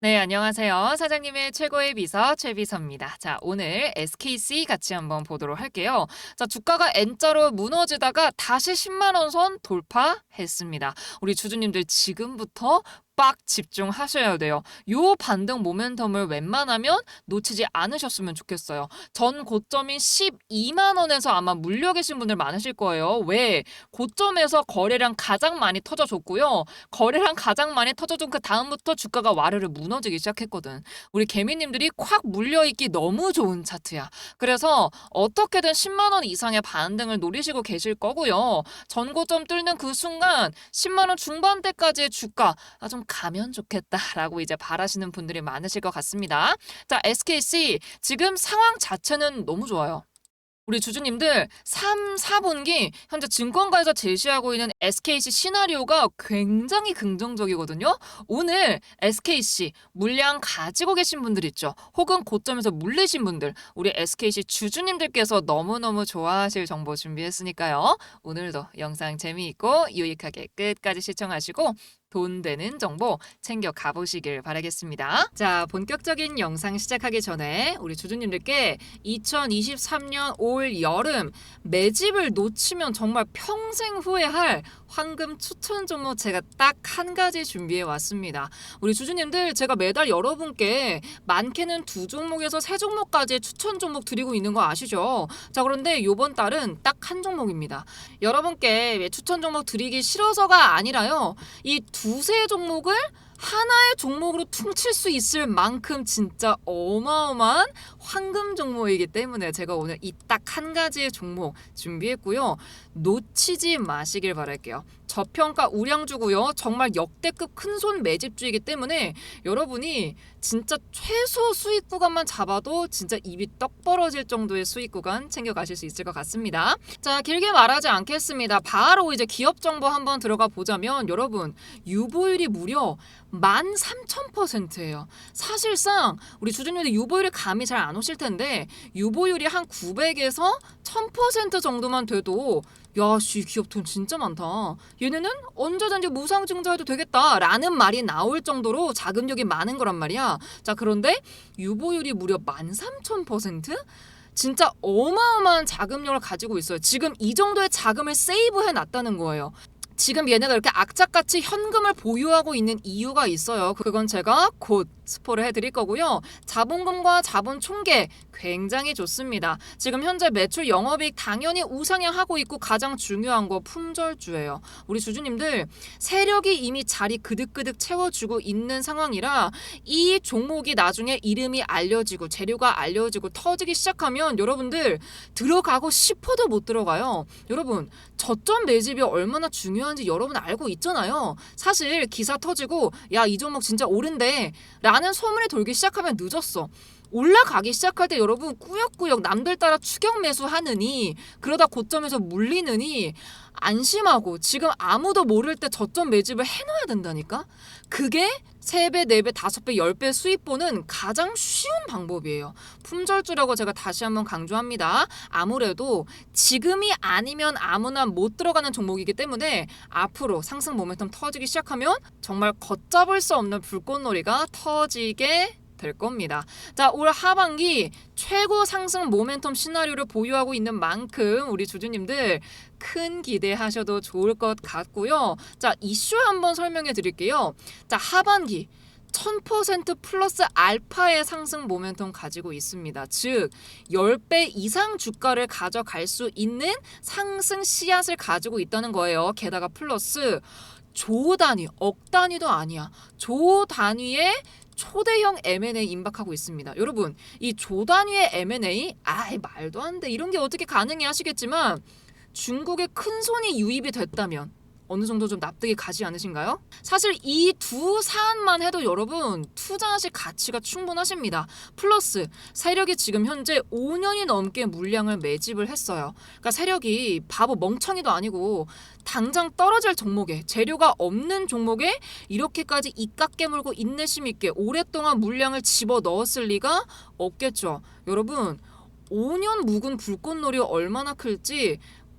네, 안녕하세요. 사장님의 최고의 비서 최비서입니다. 자, 오늘 SKC 같이 한번 보도록 할게요. 자, 주가가 N자로 무너지다가 다시 10만 원 선 돌파했습니다. 우리 주주님들 지금부터 빡 집중하셔야 돼요. 요 반등 모멘텀을 웬만하면 놓치지 않으셨으면 좋겠어요. 전 고점인 12만 원에서 아마 물려 계신 분들 많으실 거예요. 왜? 고점에서 거래량 가장 많이 터져줬고요. 거래량 가장 많이 터져준 그 다음부터 주가가 와르르 무너지기 시작했거든. 우리 개미님들이 콱 물려있기 너무 좋은 차트야. 그래서 어떻게든 10만 원 이상의 반등을 노리시고 계실 거고요. 전고점 뚫는 그 순간 10만 원 중반대까지의 주가 아, 좀 가면 좋겠다라고 이제 바라시는 분들이 많으실 것 같습니다. 자, SKC 지금 상황 자체는 너무 좋아요. 우리 주주님들 3, 4분기 현재 증권가에서 제시하고 있는 SKC 시나리오가 굉장히 긍정적이거든요. 오늘 SKC 물량 가지고 계신 분들 있죠. 혹은 고점에서 물리신 분들, 우리 SKC 주주님들께서 너무너무 좋아하실 정보 준비했으니까요. 오늘도 영상 재미있고 유익하게 끝까지 시청하시고 돈 되는 정보 챙겨 가보시길 바라겠습니다. 자, 본격적인 영상 시작하기 전에 우리 주주님들께 2023년 올 여름 매집을 놓치면 정말 평생 후회할 황금 추천 종목 제가 딱 한 가지 준비해 왔습니다. 우리 주주님들 제가 매달 여러분께 많게는 두 종목에서 세 종목까지 추천 종목 드리고 있는 거 아시죠? 자, 그런데 요번 달은 딱 한 종목입니다. 여러분께 추천 종목 드리기 싫어서가 아니라요. 이두 세 종목을 하나의 종목으로 퉁칠 수 있을 만큼 진짜 어마어마한 황금 종목이기 때문에 제가 오늘 이 딱 한 가지의 종목 준비했고요. 놓치지 마시길 바랄게요. 저평가 우량주고요. 정말 역대급 큰 손 매집주이기 때문에 여러분이 진짜 최소 수익 구간만 잡아도 진짜 입이 떡 벌어질 정도의 수익 구간 챙겨가실 수 있을 것 같습니다. 자, 길게 말하지 않겠습니다. 바로 이제 기업 정보 한번 들어가 보자면 여러분 유보율이 무려 13,000%예요. 사실상 우리 주주님들 유보율이 감이 잘 안 오실 텐데 유보율이 한 900에서 1000% 정도만 돼도 야, 씨, 기업 돈 진짜 많다. 얘네는 언제든지 무상 증자해도 되겠다라는 말이 나올 정도로 자금력이 많은 거란 말이야. 자, 그런데 유보율이 무려 13,000%? 진짜 어마어마한 자금력을 가지고 있어요. 지금 이 정도의 자금을 세이브해 놨다는 거예요. 지금 얘네가 이렇게 악착같이 현금을 보유하고 있는 이유가 있어요. 그건 제가 곧 스포를 해드릴 거고요. 자본금과 자본 총계 굉장히 좋습니다. 지금 현재 매출 영업이익 당연히 우상향하고 있고 가장 중요한 거 품절주예요. 우리 주주님들 세력이 이미 자리 그득그득 채워주고 있는 상황이라 이 종목이 나중에 이름이 알려지고 재료가 알려지고 터지기 시작하면 여러분들 들어가고 싶어도 못 들어가요. 여러분 저점 매집이 얼마나 중요한지 여러분 알고 있잖아요. 사실 기사 터지고 야 이 종목 진짜 오른데 라는 소문이 돌기 시작하면 늦었어. 올라가기 시작할 때 여러분 꾸역꾸역 남들 따라 추격 매수하느니 그러다 고점에서 물리느니 안심하고 지금 아무도 모를 때 저점 매집을 해놔야 된다니까 그게 3배, 4배, 5배, 10배 수입 보는 가장 쉬운 방법이에요. 품절주라고 제가 다시 한번 강조합니다. 아무래도 지금이 아니면 아무나 못 들어가는 종목이기 때문에 앞으로 상승 모멘텀 터지기 시작하면 정말 걷잡을 수 없는 불꽃놀이가 터지게 될 겁니다. 자, 올 하반기 최고 상승 모멘텀 시나리오를 보유하고 있는 만큼 우리 주주님들 큰 기대하셔도 좋을 것 같고요. 자, 이슈 한번 설명해 드릴게요. 자, 하반기 1000% 플러스 알파의 상승 모멘텀 가지고 있습니다. 즉, 10배 이상 주가를 가져갈 수 있는 상승 씨앗을 가지고 있다는 거예요. 게다가 플러스 조 단위, 억 단위도 아니야. 조 단위의 초대형 M&A 임박하고 있습니다. 여러분, 이 조 단위의 M&A, 아이 말도 안 돼. 이런 게 어떻게 가능해 하시겠지만 중국의 큰 손이 유입이 됐다면 어느 정도 좀 납득이 가지 않으신가요? 사실 이 두 사안만 해도 여러분 투자하실 가치가 충분하십니다. 플러스 세력이 지금 현재 5년이 넘게 물량을 매집을 했어요. 그러니까 세력이 바보 멍청이도 아니고 당장 떨어질 종목에 재료가 없는 종목에 이렇게까지 입각 깨물고 인내심 있게 오랫동안 물량을 집어 넣었을 리가 없겠죠. 여러분 5년 묵은 불꽃놀이 얼마나 클지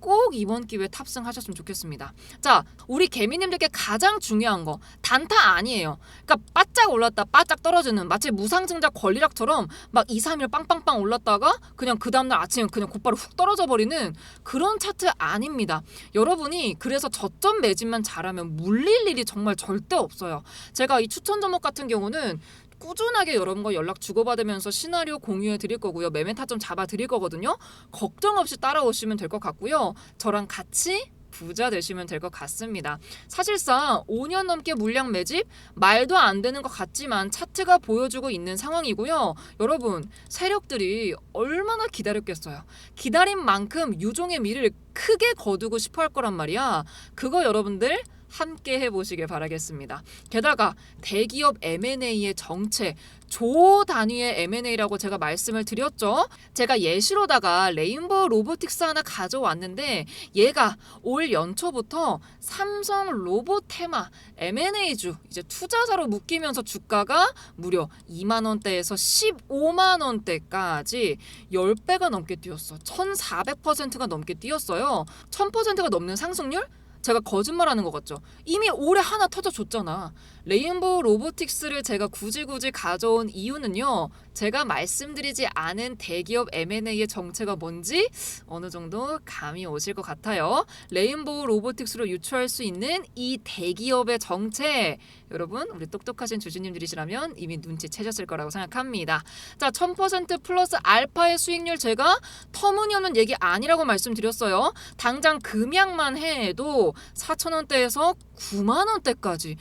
꼭 이번 기회에 탑승하셨으면 좋겠습니다. 자, 우리 개미님들께 가장 중요한 거 단타 아니에요. 그러니까 바짝 올랐다 바짝 떨어지는 마치 무상증자 권리락처럼 막 2, 3일 빵빵빵 올랐다가 그냥 그 다음날 아침에 그냥 곧바로 훅 떨어져 버리는 그런 차트 아닙니다. 여러분이 그래서 저점 매집만 잘하면 물릴 일이 정말 절대 없어요. 제가 이 추천 종목 같은 경우는 꾸준하게 여러분과 연락 주고받으면서 시나리오 공유해 드릴 거고요. 매매 타점 잡아 드릴 거거든요. 걱정 없이 따라오시면 될 것 같고요. 저랑 같이 부자 되시면 될 것 같습니다. 사실상 5년 넘게 물량 매집 말도 안 되는 것 같지만 차트가 보여주고 있는 상황이고요. 여러분 세력들이 얼마나 기다렸겠어요. 기다린 만큼 유종의 미를 크게 거두고 싶어 할 거란 말이야. 그거 여러분들 함께 해보시길 바라겠습니다. 게다가 대기업 M&A의 정체 조 단위의 M&A라고 제가 말씀을 드렸죠. 제가 예시로다가 레인보우 로보틱스 하나 가져왔는데 얘가 올 연초부터 삼성 로보테마 M&A주 이제 투자자로 묶이면서 주가가 무려 2만 원대에서 15만 원대까지 10배가 넘게 뛰었어. 1,400%가 넘게 뛰었어요. 1,000%가 넘는 상승률? 제가 거짓말하는 것 같죠. 이미 올해 하나 터져줬잖아. 레인보우 로보틱스를 제가 굳이 굳이 가져온 이유는요. 제가 말씀드리지 않은 대기업 M&A의 정체가 뭔지 어느 정도 감이 오실 것 같아요. 레인보우 로보틱스로 유추할 수 있는 이 대기업의 정체 여러분 우리 똑똑하신 주주님들이시라면 이미 눈치채셨을 거라고 생각합니다. 자, 1000% 플러스 알파의 수익률 제가 터무니없는 얘기 아니라고 말씀드렸어요. 당장 금약만 해도 4,000원대에서 9만 원대까지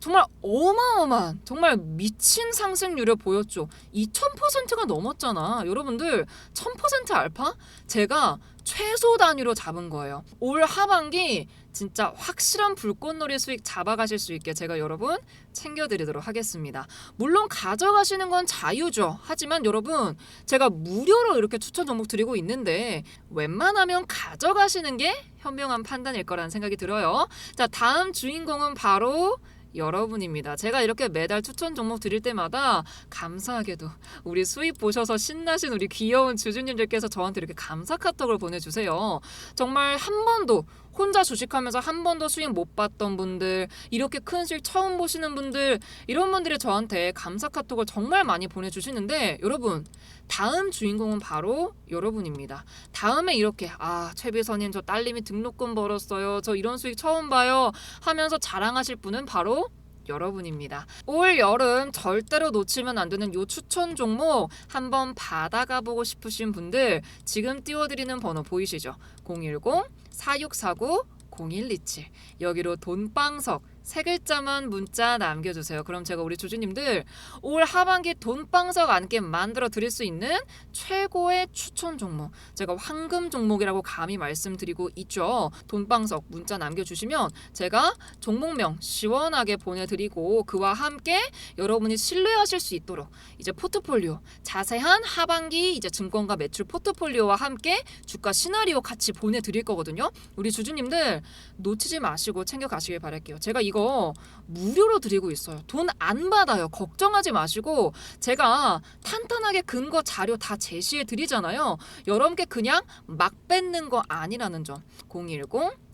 정말 어마어마한 정말 미친 상승률을 보였죠. 2000%가 넘었잖아. 여러분들 1000% 알파 제가 최소 단위로 잡은 거예요. 올 하반기 진짜 확실한 불꽃놀이 수익 잡아가실 수 있게 제가 여러분 챙겨드리도록 하겠습니다. 물론 가져가시는 건 자유죠. 하지만 여러분 제가 무료로 이렇게 추천 종목 드리고 있는데 웬만하면 가져가시는 게 현명한 판단일 거라는 생각이 들어요. 자 다음 주인공은 바로 여러분입니다. 제가 이렇게 매달 추천 종목 드릴 때마다 감사하게도 우리 수입 보셔서 신나신 우리 귀여운 주주님들께서 저한테 이렇게 감사 카톡을 보내주세요. 정말 한 번도 혼자 주식하면서 한 번도 수익 못 봤던 분들, 이렇게 큰 수익 처음 보시는 분들, 이런 분들이 저한테 감사 카톡을 정말 많이 보내주시는데 여러분 다음 주인공은 바로 여러분입니다. 다음에 이렇게 아 최비선님 저 딸님이 등록금 벌었어요. 저 이런 수익 처음 봐요. 하면서 자랑하실 분은 바로 여러분입니다. 올 여름 절대로 놓치면 안 되는 요 추천 종목 한번 받아가 보고 싶으신 분들 지금 띄워드리는 번호 보이시죠? 010 4649 0127 여기로 돈방석 세 글자만 문자 남겨주세요. 그럼 제가 우리 주주님들 올 하반기 돈방석 안게 만들어 드릴 수 있는 최고의 추천 종목 제가 황금 종목이라고 감히 말씀드리고 있죠. 돈방석 문자 남겨주시면 제가 종목명 시원하게 보내드리고 그와 함께 여러분이 신뢰하실 수 있도록 이제 포트폴리오 자세한 하반기 이제 증권가 매출 포트폴리오와 함께 주가 시나리오 같이 보내드릴 거거든요. 우리 주주님들 놓치지 마시고 챙겨 가시길 바랄게요. 제가 이거 무료로 드리고 있어요. 돈 안 받아요. 걱정하지 마시고 제가 탄탄하게 근거 자료 다 제시해 드리잖아요. 여러분께 그냥 막 뺏는 거 아니라는 점. 010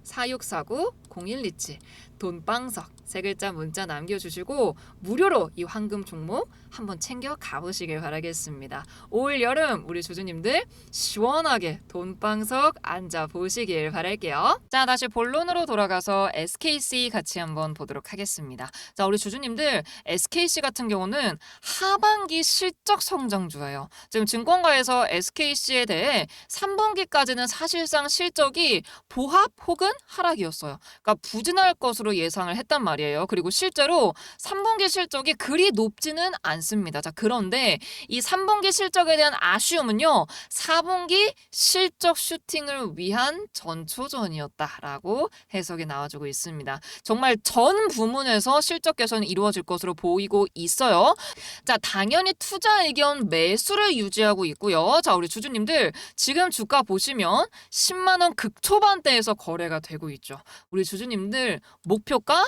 4649 0127 돈방석 세 글자 문자 남겨주시고 무료로 이 황금 종목 한번 챙겨 가보시길 바라겠습니다. 올 여름 우리 주주님들 시원하게 돈방석 앉아 보시길 바랄게요. 자 다시 본론으로 돌아가서 SKC 같이 한번 보도록 하겠습니다. 자 우리 주주님들 SKC 같은 경우는 하반기 실적 성장주예요. 지금 증권가에서 SKC에 대해 3분기까지는 사실상 실적이 보합 혹은 하락이었어요. 그러니까 부진할 것으로 예상을 했단 말이에요. 그리고 실제로 3분기 실적이 그리 높지는 않습니다. 자, 그런데 이 3분기 실적에 대한 아쉬움은요. 4분기 실적 슈팅을 위한 전초전이었다라고 해석이 나와주고 있습니다. 정말 전 부문에서 실적 개선이 이루어질 것으로 보이고 있어요. 자, 당연히 투자 의견 매수를 유지하고 있고요. 자, 우리 주주님들 지금 주가 보시면 10만 원 극초반대에서 거래가 되고 있죠. 우리 주 주님들 목표가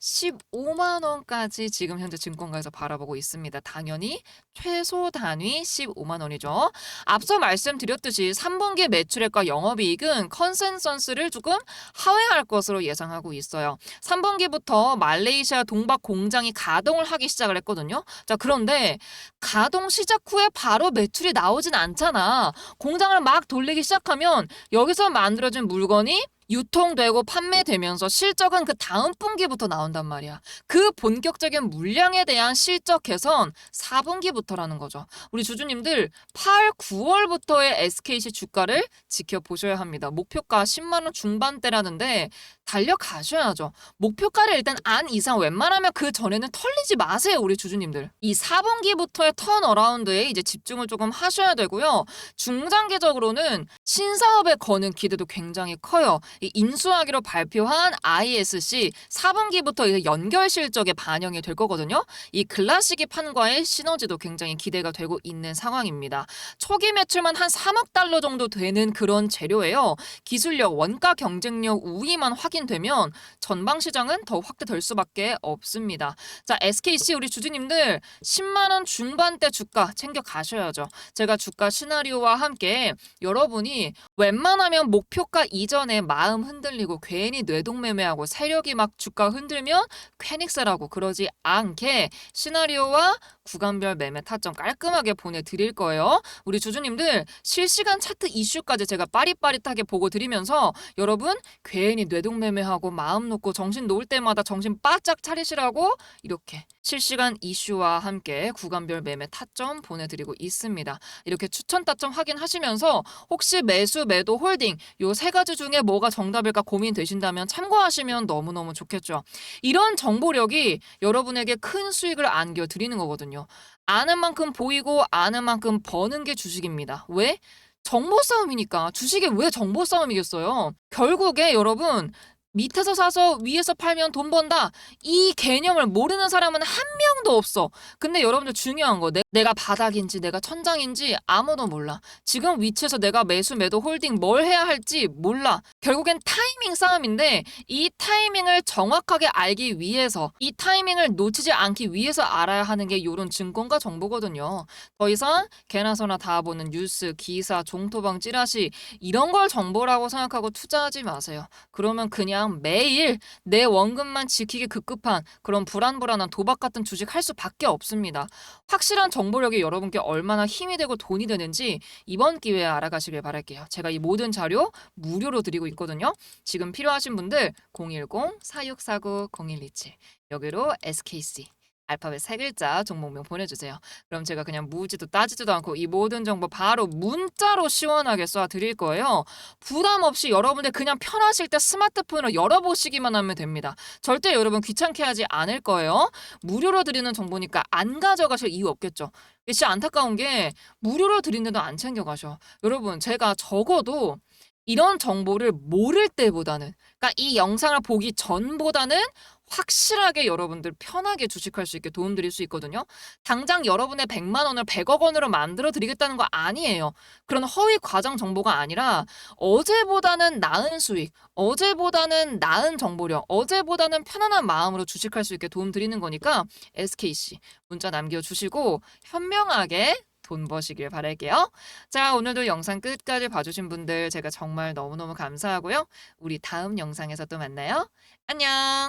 15만 원까지 지금 현재 증권가에서 바라보고 있습니다. 당연히 최소 단위 15만 원이죠. 앞서 말씀드렸듯이 3분기 매출액과 영업이익은 컨센서스를 조금 하회할 것으로 예상하고 있어요. 3분기부터 말레이시아 동박 공장이 가동을 하기 시작을 했거든요. 자, 그런데 가동 시작 후에 바로 매출이 나오진 않잖아. 공장을 막 돌리기 시작하면 여기서 만들어진 물건이 유통되고 판매되면서 실적은 그 다음 분기부터 나온단 말이야. 그 본격적인 물량에 대한 실적 개선 4분기부터라는 거죠. 우리 주주님들 8, 9월부터의 SKC 주가를 지켜보셔야 합니다. 목표가 10만 원 중반대라는데 달려가셔야죠. 목표가를 일단 안 이상 웬만하면 그 전에는 털리지 마세요, 우리 주주님들. 이 4분기부터의 턴어라운드에 이제 집중을 조금 하셔야 되고요. 중장기적으로는 신사업에 거는 기대도 굉장히 커요. 이 인수하기로 발표한 ISC 4분기부터 이제 연결 실적에 반영이 될 거거든요. 이 글라시기 판과의 시너지도 굉장히 기대가 되고 있는 상황입니다. 초기 매출만 한 3억 달러 정도 되는 그런 재료예요. 기술력, 원가 경쟁력 우위만 확인되면 전방 시장은 더 확대될 수밖에 없습니다. 자, SKC 우리 주주님들 10만 원 중반대 주가 챙겨 가셔야죠. 제가 주가 시나리오와 함께 여러분이 웬만하면 목표가 이전에 마음 흔들리고 괜히 뇌동매매하고 세력이 막 주가 흔들면 쾌닉스라고 그러지 않게 시나리오와 구간별 매매 타점 깔끔하게 보내드릴 거예요. 우리 주주님들 실시간 차트 이슈까지 제가 빠릿빠릿하게 보고 드리면서 여러분 괜히 뇌동매매하고 마음 놓고 정신 놓을 때마다 정신 바짝 차리시라고 이렇게 실시간 이슈와 함께 구간별 매매 타점 보내드리고 있습니다. 이렇게 추천 타점 확인하시면서 혹시 매수, 매도, 홀딩 요 세 가지 중에 뭐가 정답일까 고민되신다면 참고하시면 너무너무 좋겠죠. 이런 정보력이 여러분에게 큰 수익을 안겨드리는 거거든요. 아는 만큼 보이고 아는 만큼 버는 게 주식입니다. 왜? 정보 싸움이니까. 주식이 왜 정보 싸움이겠어요? 결국에 여러분 밑에서 사서 위에서 팔면 돈 번다. 이 개념을 모르는 사람은 한 명도 없어. 근데 여러분들 중요한 거, 내, 내가 바닥인지 내가 천장인지 아무도 몰라. 지금 위치에서 내가 매수, 매도, 홀딩 뭘 해야 할지 몰라. 결국엔 타이밍 싸움인데 이 타이밍을 정확하게 알기 위해서 이 타이밍을 놓치지 않기 위해서 알아야 하는 게 요런 증권가 정보거든요. 더 이상 개나 소나 다 보는 뉴스, 기사, 종토방, 찌라시 이런 걸 정보라고 생각하고 투자하지 마세요. 그러면 그냥 매일 내 원금만 지키기 급급한 그런 불안불안한 도박 같은 주식 할 수밖에 없습니다. 확실한 정보력이 여러분께 얼마나 힘이 되고 돈이 되는지 이번 기회에 알아가시길 바랄게요. 제가 이 모든 자료 무료로 드리고 있거든요. 지금 필요하신 분들 010-4649-0127 여기로 SKC 알파벳 세 글자 종목명 보내주세요. 그럼 제가 그냥 무지도 따지지도 않고 이 모든 정보 바로 문자로 시원하게 쏴드릴 거예요. 부담 없이 여러분들 그냥 편하실 때 스마트폰으로 열어보시기만 하면 됩니다. 절대 여러분 귀찮게 하지 않을 거예요. 무료로 드리는 정보니까 안 가져가실 이유 없겠죠. 진짜 안타까운 게 무료로 드리는데도 안 챙겨가셔. 여러분 제가 적어도 이런 정보를 모를 때보다는 그러니까 이 영상을 보기 전보다는 확실하게 여러분들 편하게 주식할 수 있게 도움드릴 수 있거든요. 당장 여러분의 100만 원을 100억 원으로 만들어 드리겠다는 거 아니에요. 그런 허위 과장 정보가 아니라 어제보다는 나은 수익, 어제보다는 나은 정보력, 어제보다는 편안한 마음으로 주식할 수 있게 도움드리는 거니까 SKC 문자 남겨 주시고 현명하게 돈 버시길 바랄게요. 자, 오늘도 영상 끝까지 봐주신 분들 제가 정말 너무너무 감사하고요. 우리 다음 영상에서 또 만나요. 안녕!